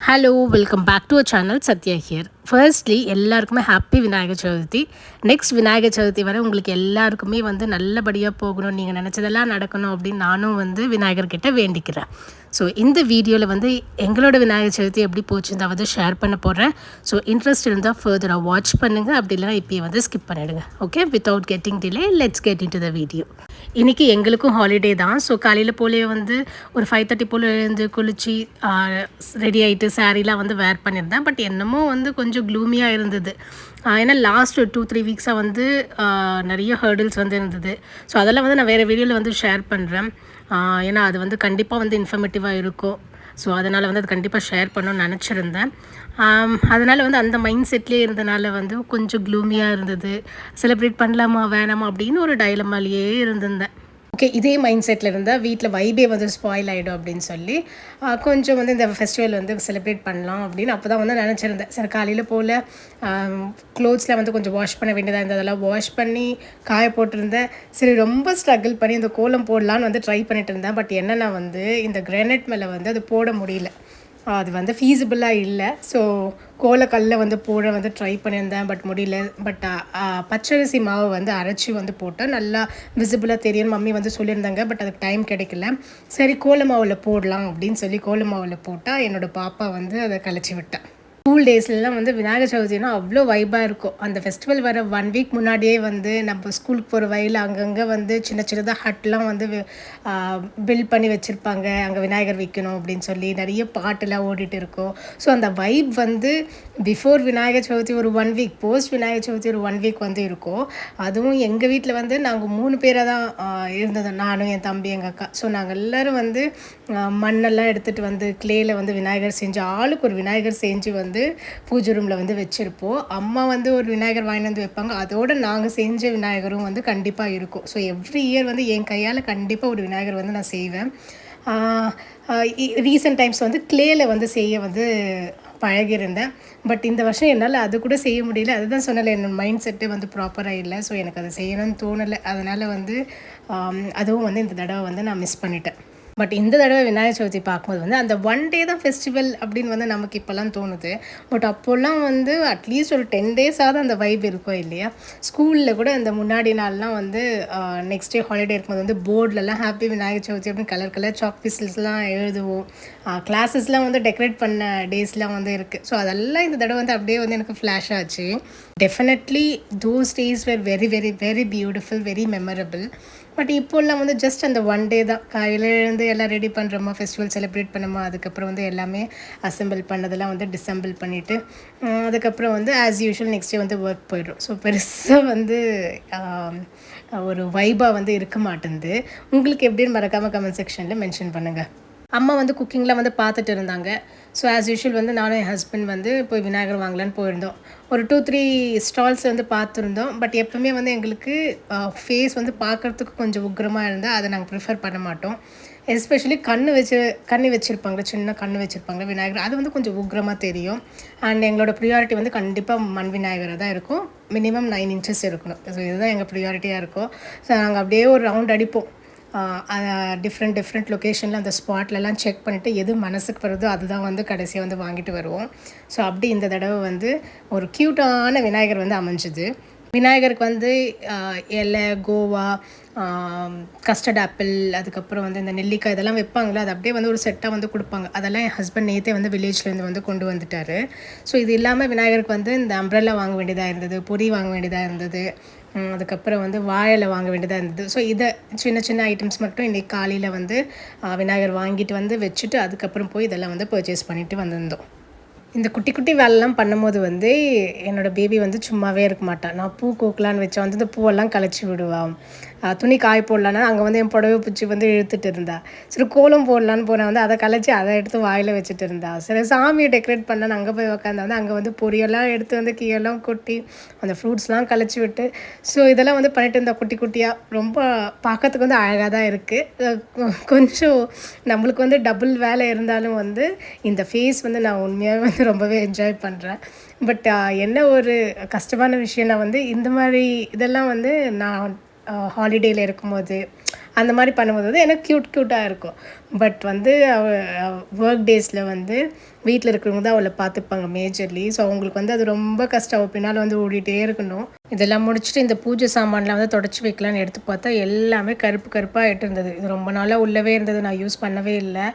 Hello welcome back to a channel Sathya here firstly எல்லாருக்குமே happy Vinayagar Chaturthi. Next Vinayagar Chaturthi வரை உங்களுக்கு எல்லாருக்குமே வந்து நல்லபடியாக போகணும் நீங்கள் நினச்சதெல்லாம் நடக்கணும் அப்படின்னு நானும் வந்து விநாயகர்கிட்ட வேண்டிக்கிறேன். ஸோ இந்த வீடியோவில் வந்து எங்களோட விநாயகர் சதுர்த்தி எப்படி போச்சுன்னு வந்து ஷேர் பண்ண போகிறேன் ஸோ இன்ட்ரெஸ்ட் இருந்தால் ஃபர்தராக வாட்ச் பண்ணுங்கள் அப்படி இல்லைனா இப்போயே வந்து ஸ்கிப் பண்ணிவிடுங்க okay without getting delay let's get into the video இன்றைக்கி எங்களுக்கும் ஹாலிடே தான். ஸோ காலையில் போலே வந்து ஒரு ஃபைவ் தேர்ட்டி போல் எழுந்து குளித்து ரெடி ஆகிட்டு சாரீலாம் வந்து வேர் பண்ணியிருந்தேன். பட் என்னமோ வந்து கொஞ்சம் க்ளூமியாக இருந்தது. ஏன்னா லாஸ்ட் டூ த்ரீ வீக்ஸாக வந்து நிறைய ஹேர்டில்ஸ் வந்து இருந்தது. ஸோ அதெல்லாம் வந்து நான் வேறு வீடியோவில் வந்து ஷேர் பண்ணுறேன் ஏன்னா அது வந்து கண்டிப்பாக வந்து இன்ஃபர்மேட்டிவாக இருக்கும். ஸோ அதனால் வந்து அது கண்டிப்பாக ஷேர் பண்ணணும்னு நினச்சிருந்தேன். அதனால் வந்து அந்த மைண்ட் செட்லேயே இருந்தனால வந்து கொஞ்சம் க்ளூமியாக இருந்தது. செலிப்ரேட் பண்ணலாமா வேணாமா அப்படின்னு ஒரு டைலமாலேயே இருந்திருந்தேன். ஓகே இதே மைண்ட் செட்டில் இருந்தால் வீட்டில் வைபே வந்து ஸ்பாயில் ஆகிடும் அப்படின்னு சொல்லி கொஞ்சம் வந்து இந்த ஃபெஸ்டிவல் வந்து செலிப்ரேட் பண்ணலாம் அப்படின்னு அப்போ தான் வந்து நினச்சிருந்தேன். சரி காலையில் போல் க்ளோத்ஸில் வந்து கொஞ்சம் வாஷ் பண்ண வேண்டியதாக இருந்தது. அதெல்லாம் வாஷ் பண்ணி காய போட்டிருந்தேன். சரி ரொம்ப ஸ்ட்ரகிள் பண்ணி இந்த கோலம் போடலான்னு வந்து ட்ரை பண்ணிட்டு இருந்தேன். பட் என்னென்னா வந்து இந்த கிரானைட் மேலே வந்து அது போட முடியல. அது வந்து ஃபீஸிபிளாக இல்லை. ஸோ கோலக்கல்ல வந்து போட வந்து ட்ரை பண்ணியிருந்தேன் பட் முடியல. பட் பச்சரிசி மாவு வந்து அரைச்சி வந்து போட்டேன். நல்லா விசிபிளாக தெரியும் மம்மி வந்து சொல்லியிருந்தாங்க பட் அதுக்கு டைம் கிடைக்கல. சரி கோல மாவில் போடலாம் அப்படின்னு சொல்லி கோல மாவில் போட்டால் என்னோடய பாப்பா வந்து அதை கழிச்சி விட்டேன் ஸ்கூல் டேஸ்லலாம் வந்து விநாயகர் சதுர்த்தினா அவ்வளோ வைபாக இருக்கும். அந்த ஃபெஸ்டிவல் வர ஒன் வீக் முன்னாடியே வந்து நம்ம ஸ்கூலுக்கு போகிற வயலில் அங்கங்கே வந்து சின்ன சின்னதாக ஹட்லாம் வந்து பில்ட் பண்ணி வச்சுருப்பாங்க. அங்கே விநாயகர் வைக்கணும் அப்படின்னு சொல்லி நிறைய பாட்டுலாம் ஓடிட்டு இருக்கும். ஸோ அந்த வைப் வந்து பிஃபோர் விநாயகர் சதுர்த்தி ஒரு one week post Vinayagar Chaturthi ஒரு ஒன் வீக் வந்து இருக்கும். அதுவும் எங்கள் வீட்டில் வந்து நாங்கள் மூணு பேராக தான் இருந்தது. நானும் என் தம்பி எங்கள் அக்கா. ஸோ நாங்கள் எல்லோரும் வந்து மண்ணெல்லாம் எடுத்துகிட்டு வந்து கிளேயில் வந்து விநாயகர் செஞ்சு ஆளுக்கு ஒரு விநாயகர் செஞ்சு வந்து பூஜை ரூமில் வந்து வச்சுருப்போம். அம்மா வந்து ஒரு விநாயகர் வாங்கிட்டு வந்து வைப்பாங்க. அதோடு நாங்கள் செஞ்ச விநாயகரும் வந்து கண்டிப்பாக இருக்கும். ஸோ எவ்ரி இயர் வந்து என் கையால் கண்டிப்பாக ஒரு விநாயகர் வந்து நான் செய்வேன். ரீசெண்ட் டைம்ஸ் வந்து கிளேயில் வந்து செய்ய வந்து பழகியிருந்தேன். பட் இந்த வருஷம் என்னால் அது கூட செய்ய முடியல. அதுதான் சொன்னல என்னோட மைண்ட் செட்டு வந்து ப்ராப்பராக இல்லை. ஸோ எனக்கு அதை செய்யணும்னு தோணலை. அதனால் வந்து அதுவும் வந்து இந்த தடவை வந்து நான் மிஸ் பண்ணிட்டேன். பட் இந்த தடவை விநாயகர் சதுர்த்தி பார்க்கும்போது வந்து அந்த ஒன் டே தான் ஃபெஸ்டிவல் அப்படின்னு வந்து நமக்கு இப்போல்லாம் தோணுது. பட் அப்போல்லாம் வந்து அட்லீஸ்ட் ஒரு டென் டேஸாவது அந்த வைப் இருக்கும் இல்லையா? ஸ்கூலில் கூட அந்த முன்னாடி நாள்லாம் வந்து நெக்ஸ்ட் டே ஹாலிடே இருக்கும்போது வந்து போர்ட்லலாம் ஹாப்பி விநாயகர் சதுர்த்தி அப்படின்னு கலர் கலர் சாக் பீசஸ்லாம் எழுதுவோம். கிளாஸஸ்லாம் வந்து டெக்கரேட் பண்ண டேஸ்லாம் வந்து இருக்குது ஸோ அதெல்லாம் இந்த தடவை வந்து அப்படியே வந்து எனக்கு ஃப்ளாஷ் ஆச்சு. Definitely those days were very very very beautiful very memorable but இப்போல்லாம் வந்து ஜஸ்ட் அந்த ஒன் டே தான். காலையில் எழுந்து எல்லாம் ரெடி பண்ணுறோமா ஃபெஸ்டிவல் செலிப்ரேட் பண்ணோமா அதுக்கப்புறம் வந்து எல்லாமே அசம்பிள் பண்ணதெல்லாம் வந்து டிசம்பிள் பண்ணிவிட்டு அதுக்கப்புறம் வந்து ஆஸ் யூஷுவல் நெக்ஸ்ட் டே வந்து ஒர்க் போயிடும். ஸோ பெருசாக வந்து ஒரு வைபாக வந்து இருக்க மாட்டேங்குது உங்களுக்கு எப்படின்னு மறக்காமல் கமெண்ட் செக்ஷனில் மென்ஷன் பண்ணுங்கள் அம்மா வந்து குக்கிங்லாம் வந்து பார்த்துட்டு இருந்தாங்க. ஸோ ஆஸ் யூஷுவல் வந்து நானும் என் ஹஸ்பண்ட் வந்து போய் விநாயகர் வாங்கலான்னு போயிருந்தோம். ஒரு டூ த்ரீ ஸ்டால்ஸ் வந்து பார்த்துருந்தோம். பட் எப்பவுமே வந்து எங்களுக்கு ஃபேஸ் வந்து பார்க்குறதுக்கு கொஞ்சம் உக்ரமாக இருந்தால் அதை நாங்கள் ப்ரிஃபர் பண்ண மாட்டோம். எஸ்பெஷலி கண்ணு வச்சு கண்ணு வச்சுருப்பாங்க சின்ன கண்ணு வச்சுருப்பாங்க விநாயகர். அது வந்து கொஞ்சம் உக்ரமாக தெரியும். அண்ட் எங்களோட ப்ரியாரிட்டி வந்து கண்டிப்பாக மண் விநாயகராக தான் இருக்கும். மினிமம் நைன் இன்ச்சஸ் இருக்கணும். ஸோ இதுதான் எங்கள் ப்ரியாரிட்டியாக இருக்கும். ஸோ நாங்கள் அப்படியே ஒரு ரவுண்ட் அடிப்போம். டிஃப்ரெண்ட் டிஃப்ரெண்ட் லொக்கேஷனில் அந்த ஸ்பாட்லலாம் செக் பண்ணிவிட்டு எது மனசுக்கு வருதோ அதுதான் வந்து கடைசியாக வந்து வாங்கிட்டு வருவோம். ஸோ அப்படி இந்த தடவை வந்து ஒரு க்யூட்டான விநாயகர் வந்து அமைஞ்சுது. விநாயகருக்கு வந்து எலை இலை கோவா கஸ்டர்ட் ஆப்பிள் அதுக்கப்புறம் வந்து இந்த நெல்லிக்காய் இதெல்லாம் வைப்பாங்களே அது அப்படியே வந்து ஒரு செட்டாக வந்து கொடுப்பாங்க. அதெல்லாம் என் ஹஸ்பண்ட் நேற்றே வந்து வில்லேஜ்லேருந்து வந்து கொண்டு வந்துட்டார். ஸோ இது இல்லாமல் விநாயகருக்கு வந்து இந்த அம்ப்ரெல்லா வாங்க வேண்டியதாக இருந்தது பொரி வாங்க வேண்டியதாக இருந்தது. அதுக்கப்புறம் வந்து வாழை வாங்க வேண்டியதாக இருந்தது. ஸோ இதை சின்ன சின்ன ஐட்டம்ஸ் மட்டும் இன்றைக்கி காலையில் வந்து விநாயகர் வாங்கிட்டு வந்து வச்சுட்டு அதுக்கப்புறம் போய் இதெல்லாம் வந்து பர்ச்சேஸ் பண்ணிட்டு வந்திருந்தோம். இந்த குட்டி குட்டி வேலைலாம் பண்ணும்போது வந்து என்னோடய பேபி வந்து சும்மாவே இருக்க மாட்டான் நான் பூ கோக்கலான்னு வச்சா வந்து இந்த பூவெல்லாம் கழிச்சு விடுவான் துணி காய போடலான்னா அங்கே வந்து என் புடவை பிடிச்சி வந்து இழுத்துட்டு இருந்தா. சரி கோலம் போடலான்னு போனால் வந்து அதை கலைச்சி அதை எடுத்து வாயில் வச்சுட்டு இருந்தா. சரி சாமியை டெக்கரேட் பண்ணான்னு அங்கே போய் உக்காந்தா வந்து அங்கே வந்து பொரியெல்லாம் எடுத்து வந்து கீழெல்லாம் கொட்டி அந்த ஃப்ரூட்ஸ்லாம் கழிச்சு விட்டு. ஸோ இதெல்லாம் வந்து பண்ணிட்டு இருந்தா குட்டி குட்டியாக ரொம்ப பார்க்கறதுக்கு வந்து அழகாக தான் இருக்குது கொஞ்சம் நம்மளுக்கு வந்து டபுள் வேலை இருந்தாலும் வந்து இந்த ஃபேஸ் வந்து நான் உண்மையாகவே வந்து ரொம்பவே என்ஜாய் பண்ணுறேன் பட் என்ன ஒரு கஷ்டமான விஷயம்னா வந்து இந்த மாதிரி இதெல்லாம் வந்து நான் ஹாலிடேயில் இருக்கும்போது அந்த மாதிரி பண்ணும்போது வந்து எனக்கு க்யூட் க்யூட்டாக இருக்கும். பட் வந்து அவ ஒர்க் டேஸில் வந்து வீட்டில் இருக்கிறவங்க தான் அவளை பார்த்துப்பாங்க மேஜர்லி ஸோ அவங்களுக்கு வந்து அது ரொம்ப கஷ்டம். பின்னால் வந்து ஓடிட்டே இருக்கணும். இதெல்லாம் முடிச்சுட்டு இந்த பூஜை சாமான்லாம் வந்து தொடச்சி வைக்கலான்னு எடுத்து பார்த்தா எல்லாமே கருப்பு கருப்பாக ஆகிட்டு இருந்தது. இது ரொம்ப நாளாக உள்ளவே இருந்தது. நான் யூஸ் பண்ணவே இல்லை.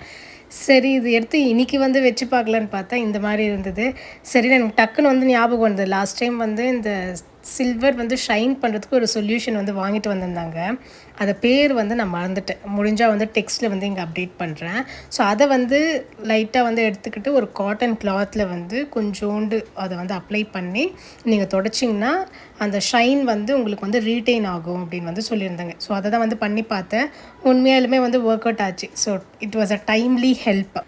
சரி இது எடுத்து இன்னைக்கு வந்து வச்சு பார்க்கலான்னு பார்த்தா இந்த மாதிரி இருந்தது. சரி எனக்கு டக்குன்னு வந்து ஞாபகம் வந்தது லாஸ்ட் டைம் வந்து இந்த சில்வர் வந்து ஷைன் பண்ணுறதுக்கு ஒரு சொல்யூஷன் வந்து வாங்கிட்டு வந்திருந்தாங்க. அதை பேர் வந்து நான் மறந்துட்டேன். முடிஞ்சால் வந்து டெக்ஸ்ட்டில் வந்து இங்கே அப்டேட் பண்ணுறேன் ஸோ அதை வந்து லைட்டாக வந்து எடுத்துக்கிட்டு ஒரு காட்டன் கிளாத்தில் வந்து கொஞ்சோண்டு அதை வந்து அப்ளை பண்ணி நீங்கள் தொடச்சிங்கன்னா அந்த ஷைன் வந்து உங்களுக்கு வந்து ரீட்டைன் ஆகும் அப்படின்னு வந்து சொல்லியிருந்தாங்க. ஸோ அதை தான் வந்து பண்ணி பார்த்தேன். உண்மையாலுமே வந்து ஒர்க் அவுட் ஆச்சு. So it was a timely help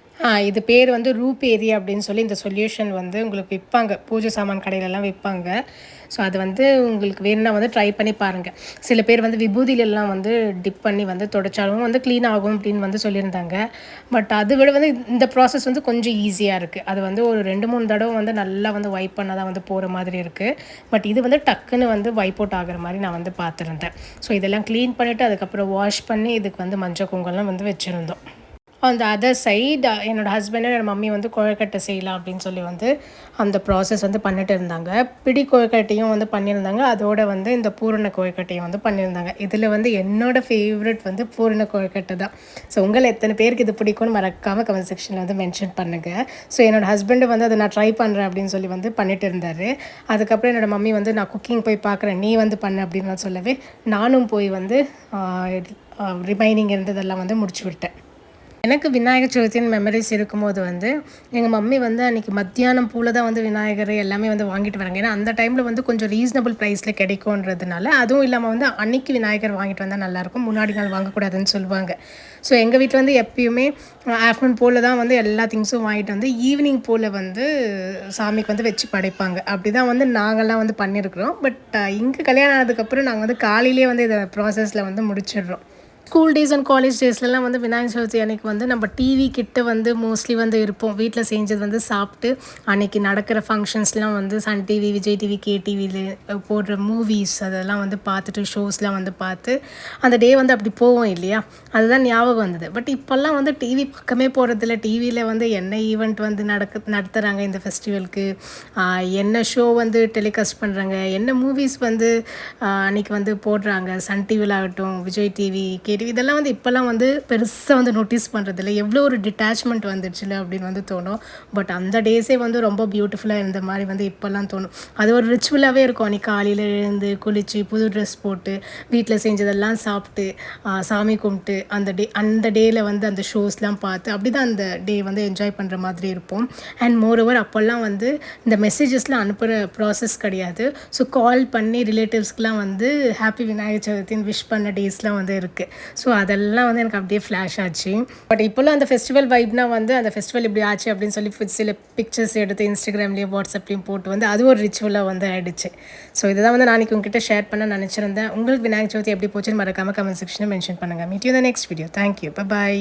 இது பேர் வந்து ரூப் ஏரியா அப்படின்னு சொல்லி இந்த சொல்யூஷன் வந்து உங்களுக்கு விற்பாங்க. பூஜை சாமான் கடையிலலாம் விற்பாங்க. ஸோ அது வந்து உங்களுக்கு வேணும்னா வந்து ட்ரை பண்ணி பாருங்கள் சில பேர் வந்து விபூதியிலலாம் வந்து டிப் பண்ணி வந்து தொடச்சாலும் வந்து க்ளீன் ஆகும் அப்படின்னு வந்து சொல்லியிருந்தாங்க. பட் அதை விட வந்து இந்த ப்ராசஸ் வந்து கொஞ்சம் ஈஸியாக இருக்குது அது வந்து ஒரு ரெண்டு மூணு தடவை வந்து நல்லா வந்து வைப் பண்ணால் தான் வந்து போகிற மாதிரி இருக்குது பட் இது வந்து டக்குன்னு வந்து வைப் அவுட் ஆகிற மாதிரி நான் வந்து பார்த்துருந்தேன். ஸோ இதெல்லாம் க்ளீன் பண்ணிவிட்டு அதுக்கப்புறம் வாஷ் பண்ணி இதுக்கு வந்து மஞ்சள் குங்குமம்லாம் வந்து வச்சுருந்தோம். அந்த அதர் சைடு என்னோடய ஹஸ்பண்டும் என்னோடய மம்மி வந்து கொழுக்கட்டை செய்யலாம் அப்படின்னு சொல்லி வந்து அந்த ப்ராசஸ் வந்து பண்ணிட்டு இருந்தாங்க. பிடி கொழுக்கட்டையும் வந்து பண்ணியிருந்தாங்க. அதோட வந்து இந்த பூரண கொழுக்கட்டையும் வந்து பண்ணியிருந்தாங்க. இதில் வந்து என்னோட ஃபேவரட் வந்து பூரண கொழுக்கட்டை தான். ஸோ உங்களை எத்தனை பேருக்கு இது பிடிக்கும்னு மறக்காமல் கமெண்ட் செக்ஷனில் வந்து மென்ஷன் பண்ணுங்கள் ஸோ என்னோடய ஹஸ்பண்டு வந்து அதை நான் ட்ரை பண்ணுறேன் அப்படின்னு சொல்லி வந்து பண்ணிட்டு இருந்தார். அதுக்கப்புறம் என்னோடய மம்மி வந்து நான் குக்கிங் போய் பார்க்குறேன். நீ வந்து பண்ண அப்படின்னு சொல்லவே நானும் போய் வந்து ரிமைனிங் இருந்ததெல்லாம் வந்து முடிச்சு விட்டேன். எனக்கு விநாயகர் சதுர்த்தியின் மெமரிஸ் இருக்கும்போது வந்து எங்கள் மம்மி வந்து அன்றைக்கி மத்தியானம் பூவில் தான் வந்து விநாயகர் எல்லாமே வந்து வாங்கிட்டு வராங்க. ஏன்னா அந்த டைமில் வந்து கொஞ்சம் ரீசனபிள் ப்ரைஸில் கிடைக்கும்ன்றதுனால அதுவும் இல்லாமல் வந்து அன்னைக்கு விநாயகர் வாங்கிட்டு வந்தால் நல்லாயிருக்கும். முன்னாடி நாள் வாங்கக்கூடாதுன்னு சொல்லுவாங்க. ஸோ எங்கள் வீட்டில் வந்து எப்பயுமே ஆஃப்டர்நூன் போல் தான் வந்து எல்லா திங்ஸும் வாங்கிட்டு வந்து ஈவினிங் போல் வந்து சாமிக்கு வந்து வச்சு படைப்பாங்க. அப்படி தான் வந்து நாங்கள்லாம் வந்து பண்ணியிருக்கிறோம் பட் இங்கே கல்யாணம் ஆனதுக்கப்புறம் நாங்கள் வந்து காலையிலே வந்து இதை ப்ராசஸில் வந்து முடிச்சிடுறோம். ஸ்கூல் டேஸ் அண்ட் காலேஜ் டேஸ்லலாம் வந்து விநாயகர் சதுர்த்தி அன்னைக்கு வந்து நம்ம டிவி கிட்ட வந்து மோஸ்ட்லி வந்து இருப்போம். வீட்டில் செஞ்சது வந்து சாப்பிட்டு அன்னைக்கு நடக்கிற ஃபங்க்ஷன்ஸ்லாம் வந்து Sun TV Vijay TV K டிவியில் போடுற மூவிஸ் அதெல்லாம் வந்து பார்த்துட்டு ஷோஸ்லாம் வந்து பார்த்து அந்த டே வந்து அப்படி போவோம் இல்லையா? அதுதான் ஞாபகம் வந்தது. பட் இப்போல்லாம் வந்து டிவி பக்கமே போகிறதில்ல டிவியில் வந்து என்ன ஈவெண்ட் வந்து நடக்க நடத்துகிறாங்க இந்த ஃபெஸ்டிவலுக்கு என்ன ஷோ வந்து டெலிகாஸ்ட் பண்ணுறாங்க என்ன மூவிஸ் வந்து அன்னைக்கு வந்து போடுறாங்க? சன் டிவியில் ஆகட்டும் விஜய் டிவி கே டிவி இதெல்லாம் வந்து இப்போல்லாம் வந்து பெருசாக வந்து நோட்டீஸ் பண்ணுறதில்ல எவ்வளோ ஒரு டிட்டாச்மெண்ட் வந்துடுச்சுல அப்படின்னு வந்து தோணும். பட் அந்த டேஸே வந்து ரொம்ப பியூட்டிஃபுல்லாக இருந்த மாதிரி வந்து இப்போல்லாம் தோணும். அது ஒரு ரிச்சுவலாகவே இருக்கும். அன்றைக்கி காலையில் எழுந்து குளித்து புது ட்ரெஸ் போட்டு வீட்டில் செஞ்சதெல்லாம் சாப்பிட்டு சாமி கும்பிட்டு அந்த டே அந்த டேயில் வந்து அந்த ஷோஸ்லாம் பார்த்து அப்படி தான் அந்த டே வந்து என்ஜாய் பண்ணுற மாதிரி இருப்போம். அண்ட் மோர் ஓவர் அப்போல்லாம் வந்து இந்த மெசேஜஸ்லாம் அனுப்புகிற ப்ராசஸ் கிடையாது. ஸோ கால் பண்ணி ரிலேட்டிவ்ஸ்க்கெலாம் வந்து ஹாப்பி விநாயகர் சதுர்த்தின்னு விஷ் பண்ண டேஸ்லாம் வந்து இருக்குது ஸோ அதெல்லாம் வந்து எனக்கு அப்படியே ஃப்ளாஷ் ஆச்சு. பட் இப்போல்லாம் அந்த ஃபெஸ்டிவல் வைப்னா வந்து அந்த ஃபெஸ்டிவல் இப்படி ஆச்சு அப்படின்னு சொல்லி சில பிக்சர்ஸ் எடுத்து இன்ஸ்டாகிராம்லேயும் வாட்ஸ்அப்லேயும் போட்டு வந்து அது ஒரு ரிச்சுவலாக வந்து ஆயிடுச்சு. ஸோ இதை தான் வந்து நாளைக்கு உங்ககிட்ட ஷேர் பண்ண நினச்சிருந்தேன். உங்களுக்கு விநாயக சதுர்த்தி எப்படி போச்சுன்னு மறக்காமல் கமெண்ட் செக்ஷனில் மென்ஷன் பண்ணுங்கள் meet you the next video thank you bye